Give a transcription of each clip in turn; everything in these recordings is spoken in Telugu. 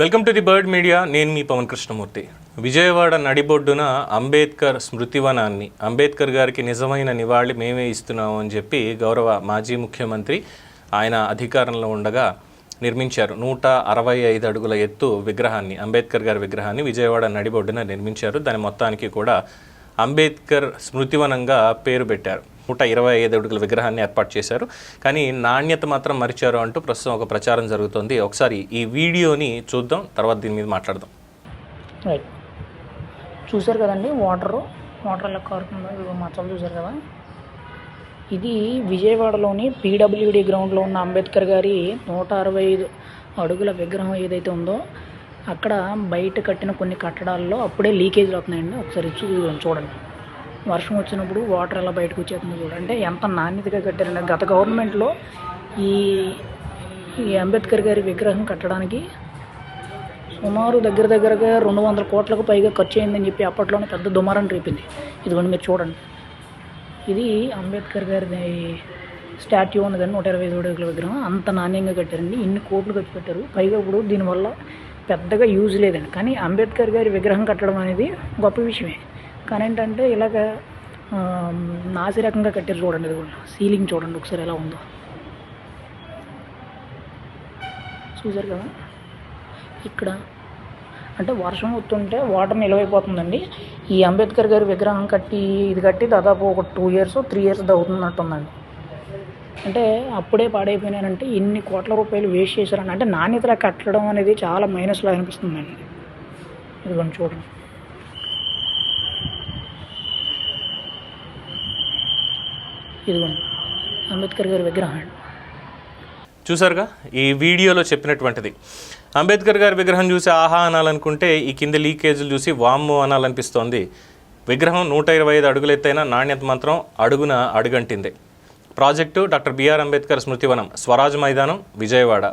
Welcome to the Bird Media నేను మీ పవన్ కృష్ణమూర్తి. విజయవాడ నడిబొడ్డున అంబేద్కర్ స్మృతివనాన్ని అంబేద్కర్ గారికి నిజమైన నివాళి మేమే ఇస్తున్నాము అని చెప్పి గౌరవ మాజీ ముఖ్యమంత్రి ఆయన అధికారంలో ఉండగా నిర్మించారు. నూట అరవై ఐదు అడుగుల ఎత్తు విగ్రహాన్ని అంబేద్కర్ గారి విగ్రహాన్ని విజయవాడ నడిబొడ్డున నిర్మించారు. దాని మొత్తానికి కూడా అంబేద్కర్ స్మృతివనంగా పేరు పెట్టారు. నూట ఇరవై ఐదు అడుగుల విగ్రహాన్ని ఏర్పాటు చేశారు. కానీ నాణ్యత మాత్రం మరిచారు అంటూ ప్రస్తుతం ఒక ప్రచారం జరుగుతోంది. ఒకసారి ఈ వీడియోని చూద్దాం తర్వాత దీని మీద మాట్లాడదాం. రైట్ చూశారు కదండి వాటర్? వాటర్ ఎలా కారుతుందో ఇదిగో మచ్చలు చూశారు కదా. ఇది విజయవాడలోని పీడబ్ల్యూడి గ్రౌండ్లో ఉన్న అంబేద్కర్ గారి నూట అరవై ఐదు అడుగుల విగ్రహం ఏదైతే ఉందో అక్కడ బయట కట్టిన కొన్ని కట్టడాల్లో అప్పుడే లీకేజ్లు అవుతున్నాయండి. ఒకసారి చూ చూడండి. వర్షం వచ్చినప్పుడు వాటర్ ఎలా బయటకు వచ్చేస్తుందో చూడండి అంటే ఎంత నాణ్యతగా కట్టారండి గత గవర్నమెంట్లో ఈ ఈ అంబేద్కర్ గారి విగ్రహం కట్టడానికి సుమారు దగ్గర దగ్గరగా రెండు వందల కోట్లకు పైగా ఖర్చు అయిందని చెప్పి అప్పట్లోనే పెద్ద దుమారం రేపింది. ఇదిగోండి మీరు చూడండి. ఇది అంబేద్కర్ గారి స్టాట్యూ ఉన్నదండి నూట ఇరవై ఐదు అడుగుల విగ్రహం. అంత నాణ్యంగా కట్టారండి. ఇన్ని కోట్లు ఖర్చు పెట్టారు. పైగా ఇప్పుడు దీనివల్ల పెద్దగా యూజ్ లేదండి. కానీ అంబేద్కర్ గారి విగ్రహం కట్టడం అనేది గొప్ప విషయమే. కానీ ఏంటంటే ఇలాగ నాసి నాసిరకంగా కట్టారు చూడండి ఇది సీలింగ్ చూడండి ఒకసారి ఎలా ఉందో. చూసారు కదా? ఇక్కడ అంటే వర్షం వస్తుంటే వాటర్ నిలవైపోతుందండి. ఈ అంబేద్కర్ గారి విగ్రహం కట్టి ఇది కట్టి దాదాపు ఒక టూ ఇయర్స్ త్రీ ఇయర్స్ అవుతున్నట్టుందండి. అంటే అప్పుడే పాడైపోయినానంటే ఇన్ని కోట్ల రూపాయలు వేస్ట్ చేశారని అంటే నాణ్యతలా కట్టడం అనేది చాలా మైనస్లో అనిపిస్తుందండి. ఇదిగోండి చూడండి. ఇదిగోండి. అంబేద్కర్ గారి విగ్రహం చూసారుగా ఈ వీడియోలో చెప్పినటువంటిది. అంబేద్కర్ గారి విగ్రహం చూసి ఆహా అనాలనుకుంటే ఈ కింద లీకేజీలు చూసి వామ్ము అనాలనిపిస్తోంది. విగ్రహం నూట ఇరవై ఐదు అడుగులు ఎత్తైన నాణ్యత మాత్రం అడుగున అడుగంటింది. ప్రాజెక్టు డాక్టర్ బిఆర్ అంబేద్కర్ స్మృతివనం స్వరాజ్ మైదానం విజయవాడ.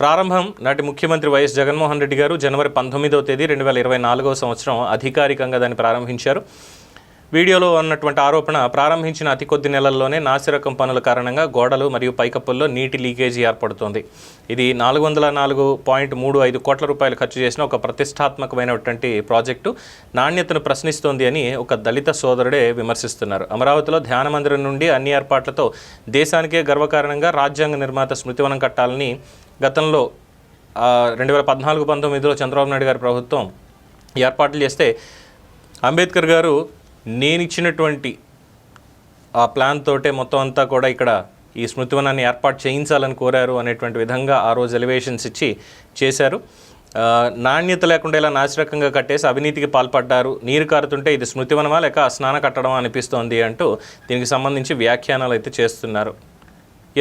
ప్రారంభం నాటి ముఖ్యమంత్రి వైఎస్ జగన్మోహన్ రెడ్డి గారు జనవరి పంతొమ్మిదవ తేదీ రెండు వేల ఇరవై నాలుగవ సంవత్సరం అధికారికంగా దాన్ని ప్రారంభించారు. వీడియోలో ఉన్నటువంటి ఆరోపణ ప్రారంభించిన అతి కొద్ది నెలల్లోనే నాసిరకం పనుల కారణంగా గోడలు మరియు పైకప్పుల్లో నీటి లీకేజీ ఏర్పడుతోంది. ఇది నాలుగు వందల నాలుగు పాయింట్ మూడు ఐదు కోట్ల రూపాయలు ఖర్చు చేసిన ఒక ప్రతిష్టాత్మకమైనటువంటి ప్రాజెక్టు నాణ్యతను ప్రశ్నిస్తోంది అని ఒక దళిత సోదరుడే విమర్శిస్తున్నారు. అమరావతిలో ధ్యాన మందిరం నుండి అన్ని ఏర్పాట్లతో దేశానికే గర్వకారణంగా రాజ్యాంగ నిర్మాత స్మృతివనం కట్టాలని గతంలో రెండు వేల పద్నాలుగు పంతొమ్మిదిలో చంద్రబాబు నాయుడు గారి ప్రభుత్వం ఏర్పాట్లు చేస్తే అంబేద్కర్ గారు నేను ఇచ్చినటువంటి ఆ ప్లాన్ తోటే మొత్తం అంతా కూడా ఇక్కడ ఈ స్మృతివనాన్ని ఏర్పాటు చేయించాలని కోరారు అనేటువంటి విధంగా ఆ రోజు ఎలివేషన్స్ ఇచ్చి చేశారు. నాణ్యత లేకుండా ఇలా నాసిరకంగా కట్టేసి అవినీతికి పాల్పడ్డారు. నీరు కారుతుంటే ఇది స్మృతివనమా లేక స్నాన కట్టడమా అనిపిస్తోంది అంటూ దీనికి సంబంధించి వ్యాఖ్యానాలు అయితే చేస్తున్నారు.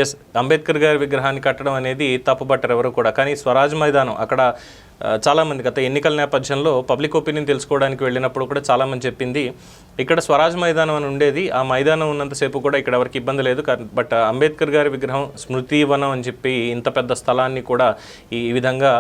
ఎస్ అంబేద్కర్ గారి విగ్రహాన్ని కట్టడం అనేది తప్పుపట్టరు ఎవరు కూడా. కానీ స్వరాజ్ మైదానం అక్కడ చాలామంది గత ఎన్నికల నేపథ్యంలో పబ్లిక్ ఒపీనియన్ తెలుసుకోవడానికి వెళ్ళినప్పుడు కూడా చాలామంది చెప్పింది ఇక్కడ స్వరాజ్ మైదానం అని ఉండేది ఆ మైదానం ఉన్నంతసేపు కూడా ఇక్కడ ఎవరికి ఇబ్బంది లేదు బట్ అంబేద్కర్ గారి విగ్రహం స్మృతివనం అని చెప్పి ఇంత పెద్ద స్థలాన్ని కూడా ఈ విధంగా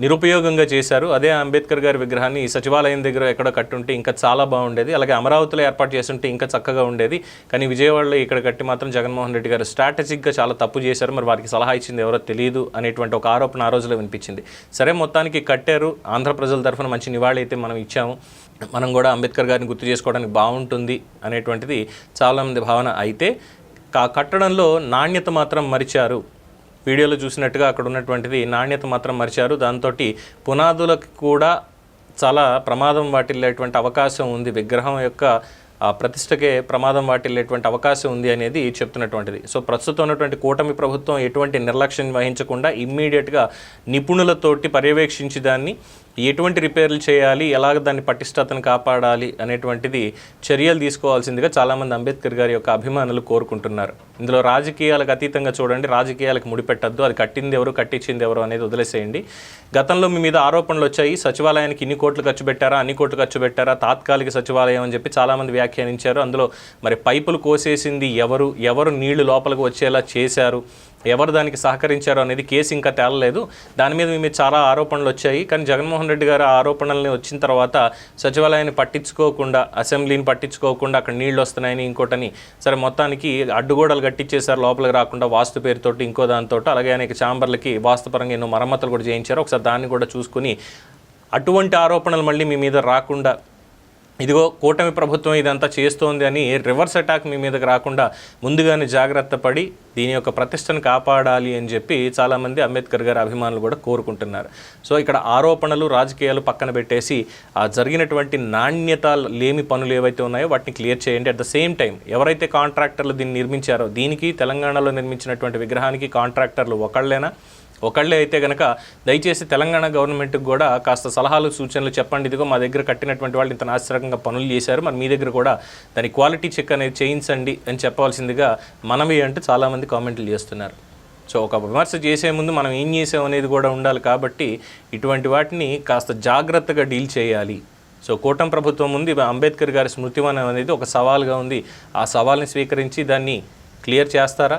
నిరుపయోగంగా చేశారు. అదే అంబేద్కర్ గారి విగ్రహాన్ని సచివాలయం దగ్గర ఎక్కడో కట్టుంటే ఇంకా చాలా బాగుండేది. అలాగే అమరావతిలో ఏర్పాటు చేస్తుంటే ఇంకా చక్కగా ఉండేది. కానీ విజయవాడలో ఇక్కడ కట్టి మాత్రం జగన్మోహన్ రెడ్డి గారు స్ట్రాటజిక్గా చాలా తప్పు చేశారు. మరి వారికి సలహా ఇచ్చింది ఎవరో తెలియదు అనేటువంటి ఒక ఆరోపణ ఆ రోజులో వినిపించింది. సరే మొత్తానికి కట్టారు. ఆంధ్ర ప్రజల తరఫున మంచి నివాళి అయితే మనం ఇచ్చాము. మనం కూడా అంబేద్కర్ గారిని గుర్తు చేసుకోవడానికి బాగుంటుంది అనేటువంటిది చాలామంది భావన అయితే. కా- కట్టడంలో నాణ్యత మాత్రం మరిచారు. వీడియోలో చూసినట్టుగా అక్కడ ఉన్నటువంటిది నాణ్యత మాత్రం మరిచారు. దాంతో పునాదులకు కూడా చాలా ప్రమాదం వాటిల్లేటువంటి అవకాశం ఉంది. విగ్రహం యొక్క ప్రతిష్టకే ప్రమాదం వాటిల్లేటువంటి అవకాశం ఉంది అనేది చెప్తున్నటువంటిది. సో ప్రస్తుతం ఉన్నటువంటి కూటమి ప్రభుత్వం ఎటువంటి నిర్లక్ష్యం వహించకుండా ఇమ్మీడియట్గా నిపుణులతోటి పర్యవేక్షించి దాన్ని ఎటువంటి రిపేర్లు చేయాలి ఎలాగ దాన్ని పటిష్టతను కాపాడాలి అనేటువంటిది చర్యలు తీసుకోవాల్సిందిగా చాలామంది అంబేద్కర్ గారి యొక్క అభిమానులు కోరుకుంటున్నారు. ఇందులో రాజకీయాలకు అతీతంగా చూడండి రాజకీయాలకు ముడిపెట్టద్దు అది కట్టింది ఎవరు కట్టించింది ఎవరు అనేది వదిలేసేయండి. గతంలో మీ మీద ఆరోపణలు వచ్చాయి సచివాలయానికి ఇన్ని కోట్లు ఖర్చు పెట్టారా అన్ని కోట్లు ఖర్చు పెట్టారా తాత్కాలిక సచివాలయం అని చెప్పి చాలామంది వ్యాఖ్యానించారు. అందులో మరి పైపులు కోసేసింది ఎవరు ఎవరు నీళ్ళు లోపలికి వచ్చేలా చేశారు ఎవరు దానికి సహకరించారో అనేది కేసు ఇంకా తేలలేదు. దాని మీద మీ మీద చాలా ఆరోపణలు వచ్చాయి. కానీ జగన్మోహన్ రెడ్డి గారు ఆ ఆరోపణల్ని వచ్చిన తర్వాత సచివాలయాన్ని పట్టించుకోకుండా అసెంబ్లీని పట్టించుకోకుండా అక్కడ నీళ్ళు వస్తున్నాయని ఇంకోటని సరే మొత్తానికి అడ్డుగోడలు కట్టించేశారు లోపలికి రాకుండా వాస్తు పేరుతోటి ఇంకో దానితో అలాగే అనేక ఛాంబర్లకి వాస్తుపరంగా ఎన్నో మరమ్మతులు కూడా చేయించారు. ఒకసారి దాన్ని కూడా చూసుకుని అటువంటి ఆరోపణలు మళ్ళీ మీ మీద రాకుండా ఇదిగో కూటమి ప్రభుత్వం ఇదంతా చేస్తోంది అని రివర్స్ అటాక్ మీ మీదకి రాకుండా ముందుగానే జాగ్రత్త పడి దీని యొక్క ప్రతిష్టను కాపాడాలి అని చెప్పి చాలామంది అంబేద్కర్ గారి అభిమానులు కూడా కోరుకుంటున్నారు. సో ఇక్కడ ఆరోపణలు రాజకీయాలు పక్కన పెట్టేసి ఆ జరిగినటువంటి నాణ్యత లేమి పనులు ఏవైతే ఉన్నాయో వాటిని క్లియర్ చేయండి. అట్ ద సేమ్ టైం ఎవరైతే కాంట్రాక్టర్లు దీన్ని నిర్మించారో దీనికి తెలంగాణలో నిర్మించినటువంటి విగ్రహానికి కాంట్రాక్టర్లు ఒకళ్ళేనా? ఒకళ్ళే అయితే కనుక దయచేసి తెలంగాణ గవర్నమెంట్కి కూడా కాస్త సలహాలు సూచనలు చెప్పండి. ఇదిగో మా దగ్గర కట్టినటువంటి వాళ్ళు ఇంత నాశరకంగా పనులు చేశారు. మరి మీ దగ్గర కూడా దాని క్వాలిటీ చెక్ అనేది చేయించండి అని చెప్పవలసిందిగా మనమే అంటే చాలామంది కామెంట్లు చేస్తున్నారు. సో ఒక విమర్శ చేసే ముందు మనం ఏం చేసాం అనేది కూడా ఉండాలి కాబట్టి ఇటువంటి వాటిని కాస్త జాగ్రత్తగా డీల్ చేయాలి. సో కూటమి ప్రభుత్వం ముందు అంబేద్కర్ గారి స్మృతివనం అనేది ఒక సవాల్గా ఉంది. ఆ సవాల్ని స్వీకరించి దాన్ని క్లియర్ చేస్తారా?